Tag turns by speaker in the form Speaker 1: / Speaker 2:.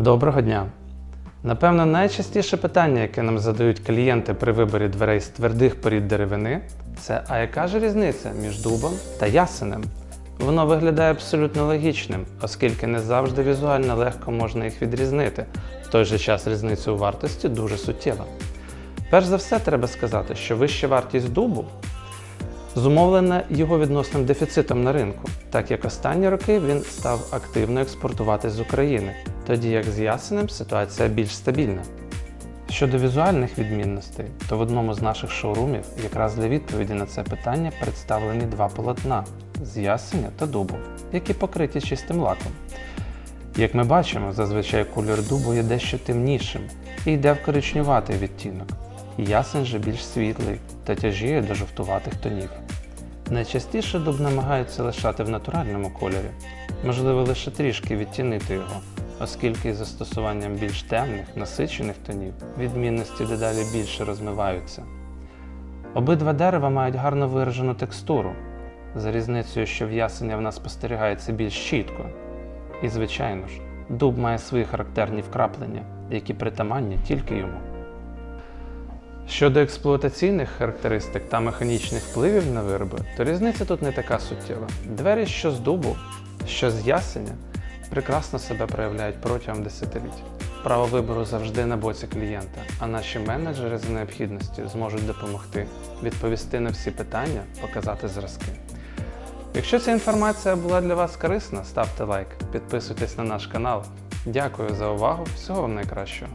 Speaker 1: Доброго дня! Напевно, найчастіше питання, яке нам задають клієнти при виборі дверей з твердих порід деревини, це а яка ж різниця між дубом та ясенем? Воно виглядає абсолютно логічним, оскільки не завжди візуально легко можна їх відрізнити. В той же час різниця у вартості дуже суттєва. Перш за все, треба сказати, що вища вартість дубу зумовлена його відносним дефіцитом на ринку, так як останні роки він став активно експортувати з України, тоді як з ясенем ситуація більш стабільна. Щодо візуальних відмінностей, то в одному з наших шоурумів якраз для відповіді на це питання представлені два полотна з ясеня та дубу, які покриті чистим лаком. Як ми бачимо, зазвичай кольор дубу є дещо темнішим і йде в коричнюватий відтінок. Ясень же більш світлий та тяжіє до жовтуватих тонів. Найчастіше дуб намагаються лишати в натуральному кольорі, можливо лише трішки відтінити його, оскільки із застосуванням більш темних, насичених тонів відмінності дедалі більше розмиваються. Обидва дерева мають гарно виражену текстуру, за різницею, що в ясеня в нас спостерігається більш чітко. І, звичайно ж, дуб має свої характерні вкраплення, які притаманні тільки йому. Щодо експлуатаційних характеристик та механічних впливів на вироби, то різниця тут не така суттєва. Двері що з дубу, що з ясеня прекрасно себе проявляють протягом десятиліть. Право вибору завжди на боці клієнта, а наші менеджери за необхідності зможуть допомогти відповісти на всі питання, показати зразки. Якщо ця інформація була для вас корисна, ставте лайк, підписуйтесь на наш канал. Дякую за увагу, всього вам найкращого.